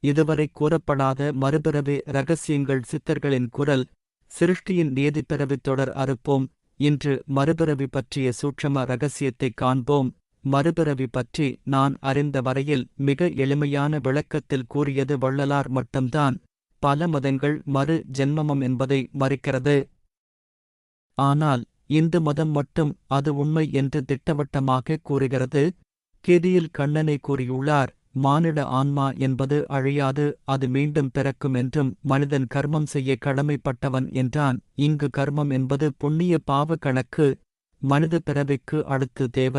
இதுவரை கூறப்படாத மறுபிறவி ரகசியங்கள் சித்தர்களின் குரல் சிருஷ்டியின் நீதி தொடர் அறுப்போம். இன்று மறுபிறவி பற்றிய சூட்சம ரகசியத்தைக் காண்போம். மறுபிறவி பற்றி நான் அறிந்த வரையில் மிக எளிமையான விளக்கத்தில் கூறியது வள்ளலார் மட்டும்தான். பல மதங்கள் மறு ஜென்மமம் என்பதை மறுக்கிறது. ஆனால் இந்து மதம் மட்டும் அது உண்மை என்று திட்டவட்டமாக கூறுகிறது. கெதியில் கண்ணனை கூறியுள்ளார். மானிட ஆன்மா என்பது அழியாது அது மீண்டும் பிறக்கும் என்றும் மனிதன் கர்மம் செய்ய கடமைப்பட்டவன் என்றான். இங்கு கர்மம் என்பது புண்ணிய பாவ கணக்கு மனித பிறவிக்கு அடுத்து தேவ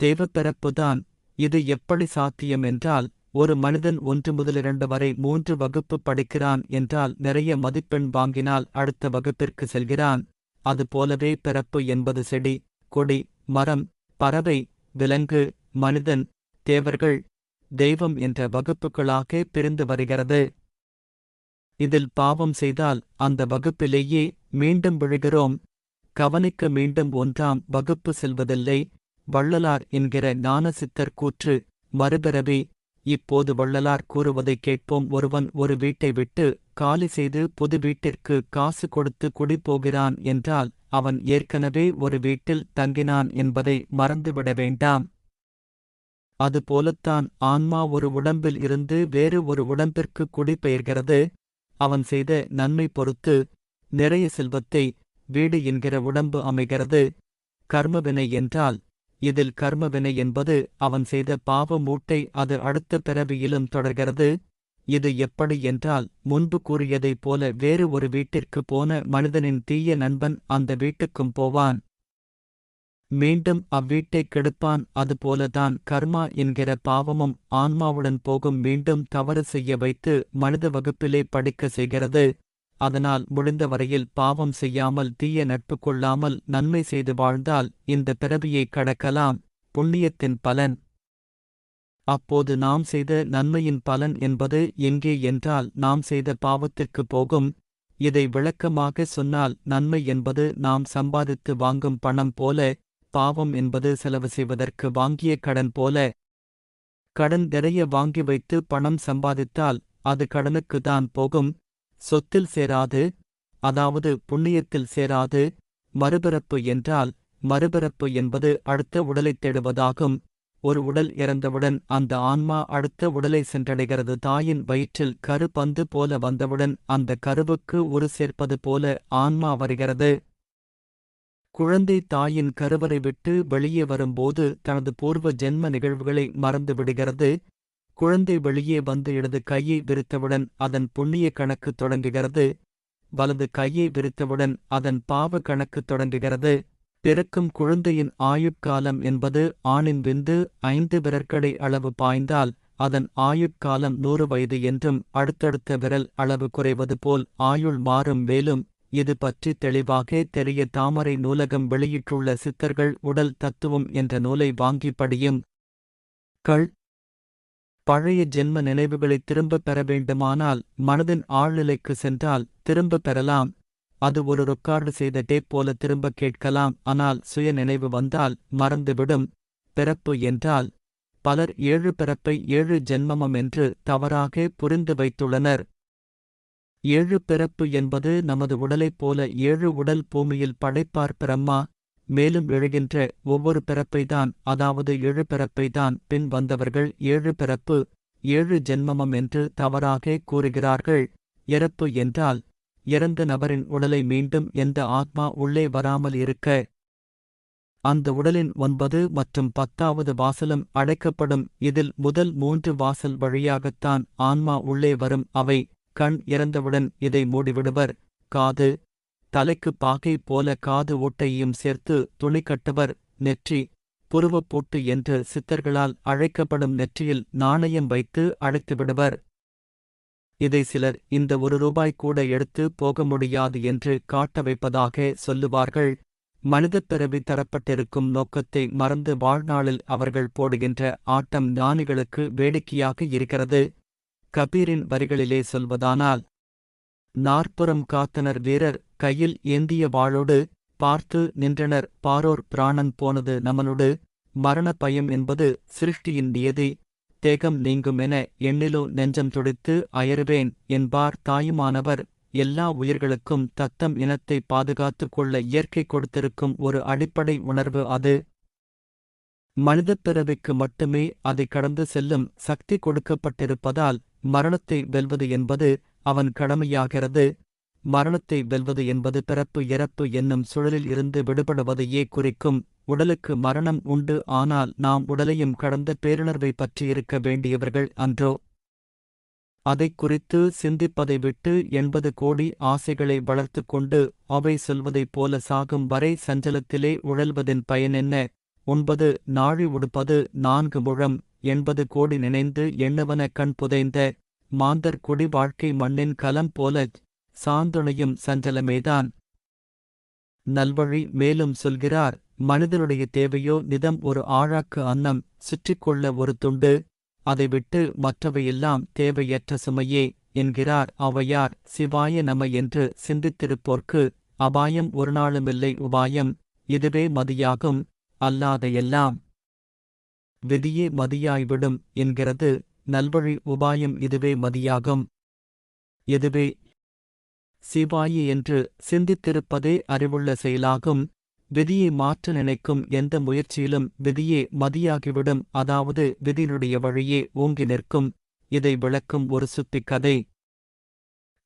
தேவ பிறப்புதான் இது எப்படி சாத்தியம் என்றால் ஒரு மனிதன் ஒன்று முதல் இரண்டு வரை மூன்று வகுப்பு படிக்கிறான் என்றால் நிறைய மதிப்பெண் வாங்கினால் அடுத்த வகுப்பிற்கு செல்கிறான். அதுபோலவே பிறப்பு என்பது செடி கொடி மரம் பறவை விலங்கு மனிதன் தேவர்கள் தெய்வம் என்ற வகுப்புகளாக பிரிந்து வருகிறது. இதில் பாவம் செய்தால் அந்த வகுப்பிலேயே மீண்டும் விழுகிறோம். கவனிக்க மீண்டும் ஒன்றாம் வகுப்பு செல்வதில்லை. வள்ளலார் என்கிற ஞானசித்தர் கூற்று மறுபிறவி இப்போது வள்ளலார் கூறுவதை கேட்போம். ஒருவன் ஒரு வீட்டை விட்டு காலி செய்து புது வீட்டிற்கு காசு கொடுத்து குடிபோகிறான் என்றால் அவன் ஏற்கனவே ஒரு வீட்டில் தங்கினான் என்பதை மறந்துவிட வேண்டாம். அதுபோலத்தான் ஆன்மா ஒரு உடம்பில் இருந்து வேறு ஒரு உடம்பிற்கு குடிபெயர்கிறது. அவன் செய்த நன்மை பொறுத்து நிறைய செல்வத்தை வீடு என்கிற உடம்பு அமைகிறது. கர்மவினை என்றால் இதில் கர்மவினை என்பது அவன் செய்த பாவ மூட்டை அது அடுத்த பிறவியிலும் தொடர்கிறது. இது எப்படி என்றால் முன்பு கூறியதைப் போல வேறு ஒரு வீட்டிற்கு போன மனிதனின் தீய நண்பன் அந்த வீட்டுக்கும் போவான். மீண்டும் அவ்வீட்டைக் கெடுப்பான். அதுபோலதான் கர்மா என்கிற பாவமும் ஆன்மாவுடன் போகும் மீண்டும் தவறு செய்ய வைத்து மனித வகுப்பிலே படிக்க செய்கிறது. அதனால் முடிந்த வரையில் பாவம் செய்யாமல் தீய நட்பு கொள்ளாமல் நன்மை செய்து வாழ்ந்தால் இந்த பிறவியை கடக்கலாம். புண்ணியத்தின் பலன். அப்போது நாம் செய்த நன்மையின் பலன் என்பது எங்கே என்றால் நாம் செய்த பாவத்திற்கு போகும். இதை விளக்கமாக சொன்னால் நன்மை என்பது நாம் சம்பாதித்து வாங்கும் பணம் போல பாவம் என்பது செலவு செய்வதற்கு வாங்கிய கடன் போல. கடன் நிறைய வாங்கி வைத்து பணம் சம்பாதித்தால் அது கடனுக்கு தான் போகும். சொத்தில் சேராது அதாவது புண்ணியத்தில் சேராது. மறுபிறப்பு என்றால் மறுபிறப்பு என்பது அடுத்த உடலைத் தேடுவதாகும். ஒரு உடல் இறந்தவுடன் அந்த ஆன்மா அடுத்த உடலை சென்றடைகிறது. தாயின் வயிற்றில் கரு பந்து போல வந்தவுடன் அந்த கருவுக்கு ஒரு சேர்ப்பது போல ஆன்மா வருகிறது. குழந்தை தாயின் கருவறை விட்டு வெளியே வரும்போது தனது பூர்வ ஜென்ம நிகழ்வுகளை மறந்து விடுகிறது. குழந்தை வெளியே வந்து இடது கையை விரித்தவுடன் அதன் புண்ணிய கணக்கு தொடங்குகிறது. வலது கையை விரித்தவுடன் அதன் பாவ கணக்கு தொடங்குகிறது. பிறக்கும் குழந்தையின் ஆயுட்காலம் என்பது ஆணின் விந்து ஐந்து விரற்கடை அளவு பாய்ந்தால் அதன் ஆயுட்காலம் நூறு வயது என்றும் அடுத்தடுத்த விரல் அளவு குறைவது போல் ஆயுள் மாறும் மேலும் இது பற்றி தெளிவாக தெரிய தாமரை நூலகம் வெளியிட்டுள்ள சித்தர்கள் உடல் தத்துவம் என்ற நூலை வாங்கி படியும். கள். பழைய ஜென்ம நினைவுகளை திரும்பப் பெற வேண்டுமானால் மனதின் ஆழ்நிலைக்கு சென்றால் திரும்பப் பெறலாம். அது ஒரு ரெக்கார்டு செய்த டேப் போல திரும்ப கேட்கலாம். ஆனால் சுய நினைவு வந்தால் மறந்துவிடும். பிறப்பு என்றால் பலர் ஏழு பிறப்பை ஏழு ஜென்மமம் என்று தவறாக புரிந்து வைத்துள்ளனர். ஏழு பிறப்பு என்பது நமது உடலைப் போல ஏழு உடல் பூமியில் படைப்பார் பிரம்மா மேலும் எழுகின்ற ஒவ்வொரு பிறப்பைதான் அதாவது ஏழு பிறப்பைதான் பின் வந்தவர்கள் ஏழு பிறப்பு ஏழு ஜென்மமம் என்று தவறாக கூறுகிறார்கள். இறப்பு என்றால் இறந்த நபரின் உடலை மீண்டும் எந்த ஆத்மா உள்ளே வராமல் இருக்க அந்த உடலின் ஒன்பது மற்றும் பத்தாவது வாசலும் அடைக்கப்படும். இதில் முதல் மூன்று வாசல் வழியாகத்தான் ஆன்மா உள்ளே வரும். அவை கண் இறந்தவுடன் இதை மூடிவிடுவர். காது. தலைக்கு பாகை போல காது ஓட்டையும் சேர்த்து துணி கட்டுவர். நெற்றி. புருவப்போட்டு என்று சித்தர்களால் அழைக்கப்படும் நெற்றியில் நாணயம் வைத்து அழைத்துவிடுவர் இதை சிலர் இந்த ஒரு ரூபாய் கூட எடுத்து போக முடியாது என்று காட்ட வைப்பதாக சொல்லுவார்கள். மனிதப் பிறவி தரப்பட்டிருக்கும் நோக்கத்தை மறந்து வாழ்நாளில் அவர்கள் போடுகின்ற ஆட்டம் ஞானிகளுக்கு வேடிக்கையாக இருக்கிறது. கபீரின் வரிகளிலே சொல்வதானால் நாற்புறம் காத்தனர் வீரர் கையில் ஏந்திய வாளோடு பார்த்து நின்றனர். பாரோர் பிராணன் போனது நமனொடு மரண பயம் என்பது சிருஷ்டியின் நியதி. தேகம் நீங்குமென எண்ணிலோ நெஞ்சம் துடித்து அயறுவேன் என்பார் தாயுமானவர். எல்லா உயிர்களுக்கும் தத்தம் இனத்தை பாதுகாத்துக் கொள்ள இயற்கை கொடுத்திருக்கும் ஒரு அடிப்படை உணர்வு அது. மனிதப் பிறவிக்கு மட்டுமே அதை கடந்து செல்லும் சக்தி கொடுக்கப்பட்டிருப்பதால் மரணத்தை வெல்வது என்பது அவன் கடமையாகிறது. மரணத்தை வெல்வது என்பது பிறப்பு இறப்பு என்னும் சுழலில் இருந்து விடுபடுவதையே குறிக்கும். உடலுக்கு மரணம் உண்டு ஆனால் நாம் உடலையும் கடந்த பேருணர்வை பற்றியிருக்க வேண்டியவர்கள் அன்றோ? அதைக் குறித்து சிந்திப்பதை விட்டு எண்பது கோடி ஆசைகளை வளர்த்துக் கொண்டு அவை சொல்வதைப் போல சாகும் வரை சஞ்சலத்திலே உழல்வதின் பயனென்ன ஒன்பது நாழி உடுப்பது நான்கு முழம். எண்பது கோடி நினைந்து எண்ணவன கண் புதைந்த மாந்தர் குடி வாழ்க்கை மண்ணின் கலம் போல சாந்துணையும் சஞ்சலமேதான். நல்வழி மேலும் சொல்கிறார் மனிதனுடைய தேவையோ நிதம் ஒரு ஆழாக்கு அன்னம் சுற்றிக்கொள்ள ஒரு துண்டு அதை விட்டு மற்றவையெல்லாம் தேவையற்ற சுமையே என்கிறார் அவையார் சிவாய நம என்று சிந்தித்திருப்போர்க்கு அபாயம் ஒரு நாளுமில்லை உபாயம் இதுவே மதியாகும் அல்லாத எல்லாம் விதியே மதியாய்விடும் என்கிறது. நல்வழி உபாயம் இதுவே மதியாகும். இதுவே சிவாயி என்று சிந்தித்திருப்பதே அறிவுள்ள செயலாகும். விதியை மாற்ற நினைக்கும் எந்த முயற்சியிலும் விதியே மதியாகிவிடும். அதாவது விதியினுடைய வழியே ஓங்கி நிற்கும். இதை விளக்கும் ஒரு சுத்திக் கதை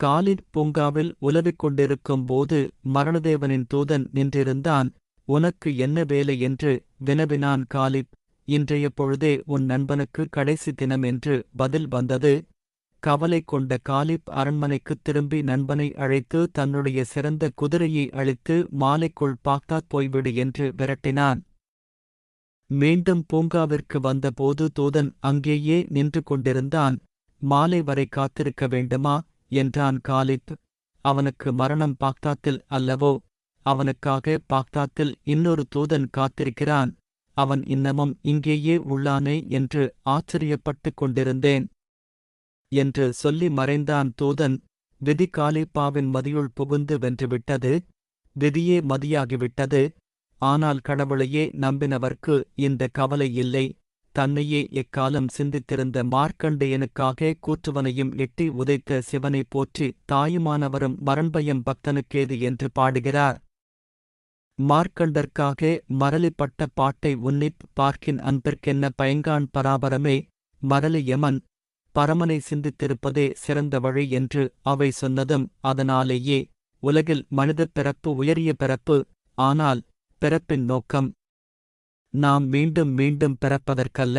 காலின் பூங்காவில் உலவிக் கொண்டிருக்கும் போது மரணதேவனின் தூதன் நின்றிருந்தான். உனக்கு என்ன வேலை என்று வினவினான் காலிப் இன்றைய பொழுதே உன் நண்பனுக்கு கடைசி தினம் என்று பதில் வந்தது. கவலை கொண்ட காலிப் அரண்மனைக்குத் திரும்பி நண்பனை அழைத்து தன்னுடைய சிறந்த குதிரையை அழித்து மாலைக்குள் பாக்தாத் போய்விடு என்று விரட்டினான். மீண்டும் பூங்காவிற்கு வந்தபோது தூதன் அங்கேயே நின்று கொண்டிருந்தான். மாலை வரை காத்திருக்க வேண்டுமா? என்றான் காலிப். அவனுக்கு மரணம் பாக்தாத்தில் அல்லவோ? அவனுக்காக பாக்தாத்தில் இன்னொரு தூதன் காத்திருக்கிறான். அவன் இன்னமும் இங்கேயே உள்ளானே என்று ஆச்சரியப்பட்டுக் கொண்டிருந்தேன். என்று சொல்லி மறைந்தான் தூதன். விதி காலிப்பாவின் மதியுள் புகுந்து வென்றுவிட்டது. விதியே மதியாகிவிட்டது. ஆனால் கடவுளையே நம்பினவர்க்கு இந்த கவலை இல்லை. தன்னையே எக்காலம் சிந்தித்திருந்த மார்க்கண்டேயனுக்காக கூற்றுவனையும் எட்டி உதைத்த சிவனைப் போற்றி தாயுமானவரும் மரண்பயம் பக்தனுக்கேது என்று பாடுகிறார். மார்க்கண்டற்காக மரளிப்பட்ட பாட்டை உன்னிப் பார்க்கின் அன்பிற்கென்ன பயங்கான் பராபரமே மரளி யமன் பரமனை சிந்தித்திருப்பதே சிறந்த வழி என்று அவை சொன்னதும் அதனாலேயே உலகில் மனிதப் பிறப்பு உயரிய பிறப்பு ஆனால் பிறப்பின் நோக்கம் நாம் மீண்டும் மீண்டும் பிறப்பதற்கல்ல.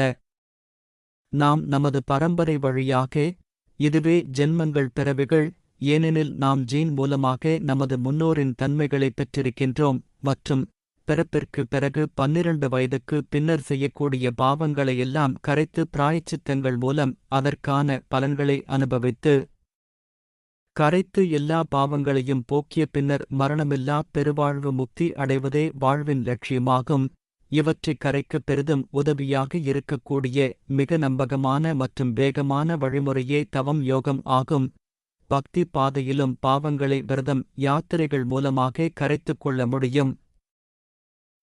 நாம் நமது பரம்பரை வழியாக இதுவே ஜென்மங்கள் பிறவிகள் ஏனெனில் நாம் ஜீன் மூலமாக நமது முன்னோரின் தன்மைகளை பெற்றிருக்கின்றோம். மற்றும் பிறப்பிற்கு பிறகு பன்னிரண்டு வயதுக்கு பின்னர் செய்யக்கூடிய பாவங்களையெல்லாம் கரைத்து பிராயச்சித்தங்கள் மூலம் அதற்கான பலன்களை அனுபவித்து கரைத்து எல்லா பாவங்களையும் போக்கிய பின்னர் மரணமில்லா பெருவாழ்வு முக்தி அடைவதே வாழ்வின் லட்சியமாகும். இவற்றை கரைக்க பெரிதும் உதவியாக இருக்கக்கூடிய மிக நம்பகமான மற்றும் வேகமான வழிமுறையே தவம் யோகம் ஆகும். பக்தி பாதையிலும் பாவங்களை விரதம் யாத்திரைகள் மூலமாக கரைத்துக் கொள்ள முடியும்.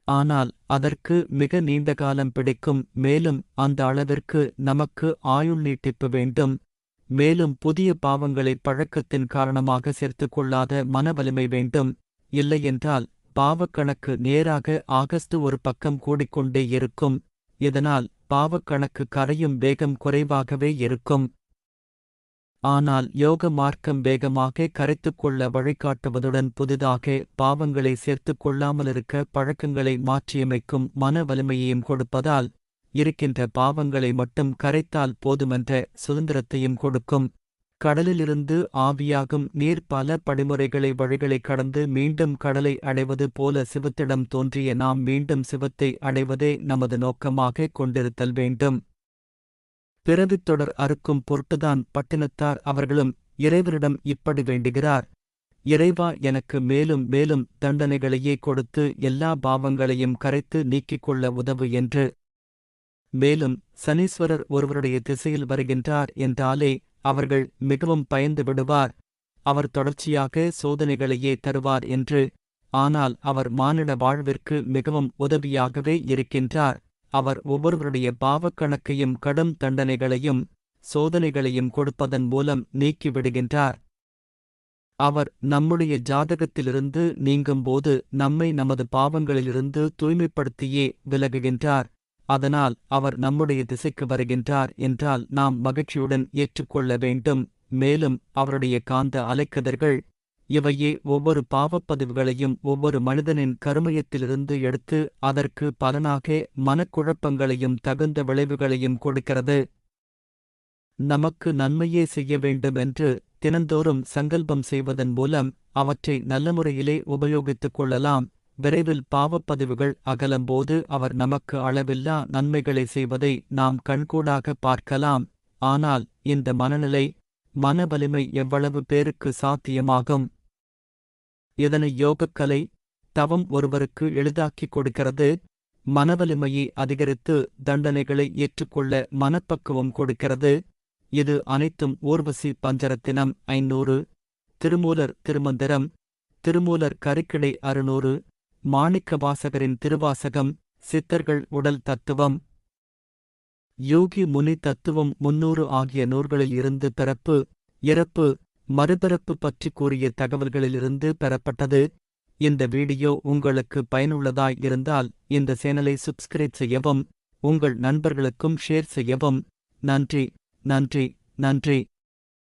ஆனால் அதற்கு மிக நீண்ட காலம் பிடிக்கும். மேலும் அந்த அளவிற்கு நமக்கு ஆயுள் நீட்டிப்பு வேண்டும். மேலும் புதிய பாவங்களை பழக்கத்தின் காரணமாக சேர்த்துக் கொள்ளாத மனவலிமை வேண்டும். இல்லையென்றால் பாவக்கணக்கு நேராக ஆகஸ்ட் ஒரு பக்கம் கூடிக்கொண்டே இருக்கும். இதனால் பாவக்கணக்கு கரையும் வேகம் குறைவாகவே இருக்கும். ஆனால் யோக மார்க்கம் வேகமாக கரைத்துக்கொள்ள வழிகாட்டுவதுடன் புதிதாக பாவங்களை சேர்த்துக் கொள்ளாமலிருக்க பழக்கங்களை மாற்றியமைக்கும் மன வலிமையையும் கொடுப்பதால் இருக்கின்ற பாவங்களை மட்டும் கரைத்தால் போதுமென்ற சுதந்திரத்தையும் கொடுக்கும். கடலிலிருந்து ஆவியாகும் நீர் பல படிமுறைகளை வழிகளை கடந்து மீண்டும் கடலை அடைவது போல சிவத்திடம் தோன்றிய நாம் மீண்டும் சிவத்தை அடைவதே நமது நோக்கமாக கொண்டிருத்தல் வேண்டும். பிறவித் தொடர் அறுக்கும் பொருட்டுதான் பட்டினத்தார் அவர்களும் இறைவரிடம் இப்படி வேண்டுகிறார். இறைவா எனக்கு மேலும் மேலும் தண்டனைகளையே கொடுத்து எல்லா பாவங்களையும் கரைத்து நீக்கிக் கொள்ள உதவு என்று. மேலும் சனீஸ்வரர் ஒருவருடைய திசையில் வருகின்றார் என்றாலே அவர்கள் மிகவும் பயந்து விடுவார். அவர் தொடர்ச்சியாக சோதனைகளையே தருவார் என்று. ஆனால் அவர் மானிட வாழ்விற்கு மிகவும் உதவியாகவே இருக்கின்றார். அவர் ஒவ்வொருவருடைய பாவக்கணக்கையும் கடும் தண்டனைகளையும் சோதனைகளையும் கொடுப்பதன் மூலம் நீக்கிவிடுகின்றார். அவர் நம்முடைய ஜாதகத்திலிருந்து நீங்கும்போது நம்மை நமது பாவங்களிலிருந்து தூய்மைப்படுத்தியே விலகுகின்றார். அதனால் அவர் நம்முடைய திசைக்கு வருகின்றார் என்றால் நாம் மகிழ்ச்சியுடன் ஏற்றுக்கொள்ள வேண்டும். மேலும் அவருடைய காந்த அலைக்கதர்கள் இவையே ஒவ்வொரு பாவப்பதிவுகளையும் ஒவ்வொரு மனிதனின் கருமையத்திலிருந்து எடுத்து அதற்கு பலனாக மனக்குழப்பங்களையும் தகுந்த விளைவுகளையும் கொடுக்கிறது. நமக்கு நன்மையே செய்ய வேண்டும் என்று தினந்தோறும் சங்கல்பம் செய்வதன் மூலம் அவற்றை நல்ல முறையிலே உபயோகித்துக் கொள்ளலாம். விரைவில் பாவப்பதிவுகள் அகலும்போது அவர் நமக்கு அளவில்லா நன்மைகளை செய்வதை நாம் கண்கூடாக பார்க்கலாம். ஆனால் இந்த மனநிலை மன வலிமை எவ்வளவு பேருக்கு சாத்தியமாகும்? இதனை யோகக்கலை தவம் ஒருவருக்கு எளிதாக்கிக் கொடுக்கிறது? மனவலிமையை அதிகரித்து தண்டனைகளை ஏற்றுக்கொள்ள மனப்பக்குவம் கொடுக்கிறது. இது அனைத்தும் ஊர்வசி பஞ்சரத்தினம் ஐநூறு திருமூலர் திருமந்திரம். திருமூலர் கருக்கிளை அறுநூறு. மாணிக்க வாசகரின் திருவாசகம். சித்தர்கள் உடல் தத்துவம். யோகி முனி தத்துவம் முன்னூறு ஆகிய நூல்களில் இருந்து பிறப்பு இறப்பு மறுபிறப்பு பற்றி கூறிய தகவல்களிலிருந்து பெறப்பட்டது. இந்த வீடியோ உங்களுக்கு பயனுள்ளதாய் இருந்தால் இந்த சேனலை சப்ஸ்கிரைப் செய்யவும் உங்கள் நண்பர்களுக்கும் ஷேர் செய்யவும். நன்றி நன்றி நன்றி.